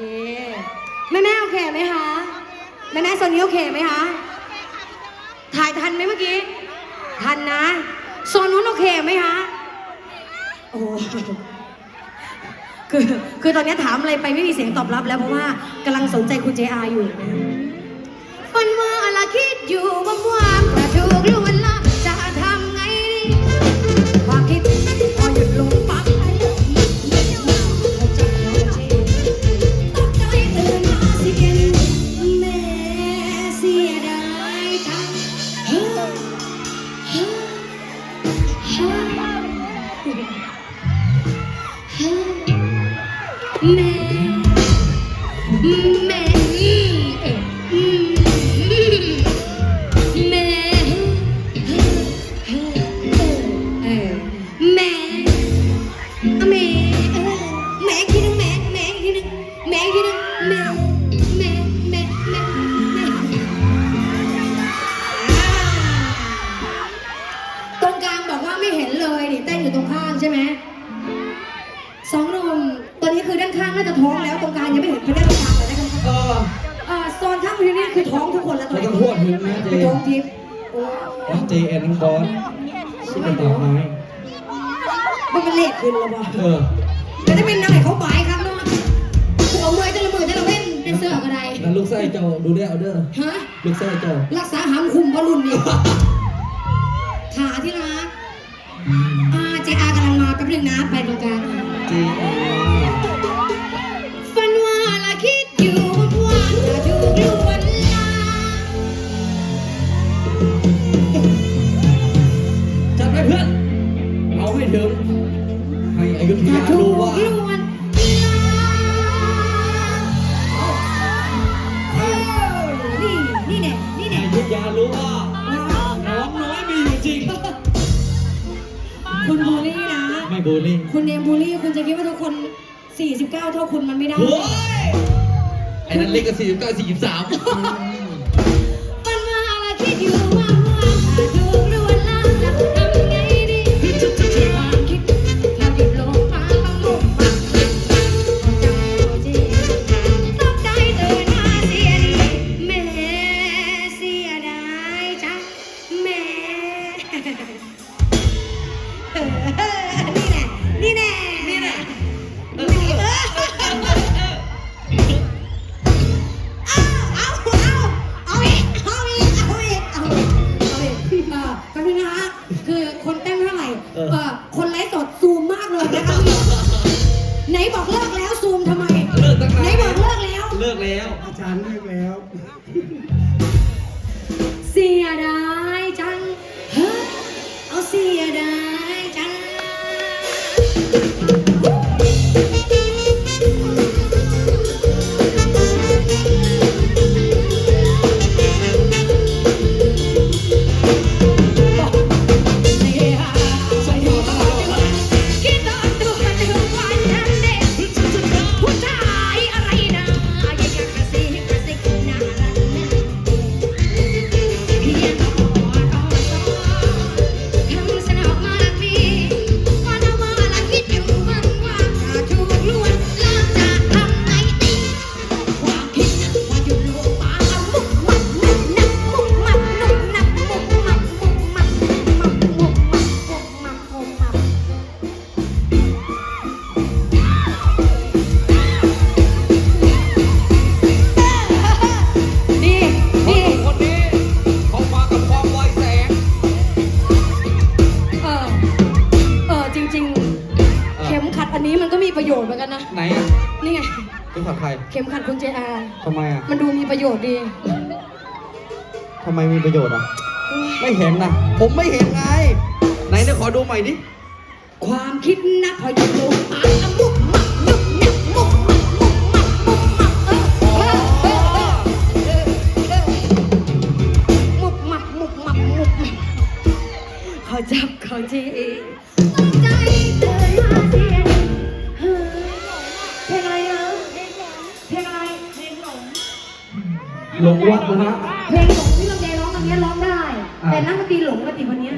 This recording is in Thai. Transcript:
เคแม่แม่โอเคไหมคะแม่แม่โซนี้โอเคไหมคะถ่ายทันไหมเมื่อกี้ทันนะโซนนู้นโอเคไหมคะโอ้คือคือตอนนี้ถามอะไรไปไม่มีเสียงตอบรับแล้วเพราะว่ากำลังสนใจคุณเจอาอยู่นะฝันว่าอะไรคิดอยู่ว่าว่าง เท้องแล้วตรงกลางยังไม่เห็นเป็นด้ตรงกลางเลยนะครับเอออ่าโซนข้างนี้นี่คือท้องทุกคนแล้วตอนไม่นี้ต้องพูดถึงนะเจคือท้องทิพย์โอ้เจแอนน้องบอสชิคกี้พายไม้มันเป็นเลขขึ้นแล้วบ่เออแต่ถ้าเป็นนางไหนเขาบายครับเนาะหัวเมื่อยแต่ละมือแต่ละเว้นเป็นเสื้ออะไรแล้วลูกไส้เจ้าดูได้เอาเด้อฮะ ลูกไส้เจ้ารักษาหามคุมบอลลุนนี่ ขาที่รักอาเจอากำลังมาแป๊บนึงนะ ไปตรงกลางเจแอน ยุธยาถูรู้กว่าลวนนี่นี่แน่นี่ให้แน่อยุธยารู้ว่าน้องน้อยมีอยู่จริง คุณบูลลี่นะ ไม่บูลลี่ คุณเนมบูลลี่คุณจะคิดว่าทุกคน 49 เท่าคุณมันไม่ได้ โอ้ย ไอ้นั้นเล็กกับสี่สิบเก้าสี่สิบสามฝันว่าละคิดอยู่ว่าว่าถ้าถูก แป๊บนึงนะฮะคือคนเต้นเท่าไหร่เออเอคนไลฟ์สดซูมมากเลยนะคะไหนบอกเลิกแล้วซูมทำไมเลิกตั้งไหนบอกเลิกแล้ว เลิกแล้ว อาจารย์เลิกแล้ว เสียดาย เป็นขับใครเข็มขัดคุณเจอาทำไมอะมันดูมีประโยชน์ดีทำไมมีประโยชน์อะ ไม่เห็นนะ ผมไม่เห็นไง ไหนเนี่ยขอดูใหม่ดิ ความคิดนะพอหยุดลงปากอะมุกมักยุกยักมุกมักมุกมักมุกมักเออเออเออเออเออเออมุกมักมุกมักมุกมักเขาจับเขาจี หลงวัดนะฮะ เพลงหลงที่ลำไยร้องอันเนี้ยร้องได้อ่าแต่นักดนตรีหลงกันติวันเนี้ย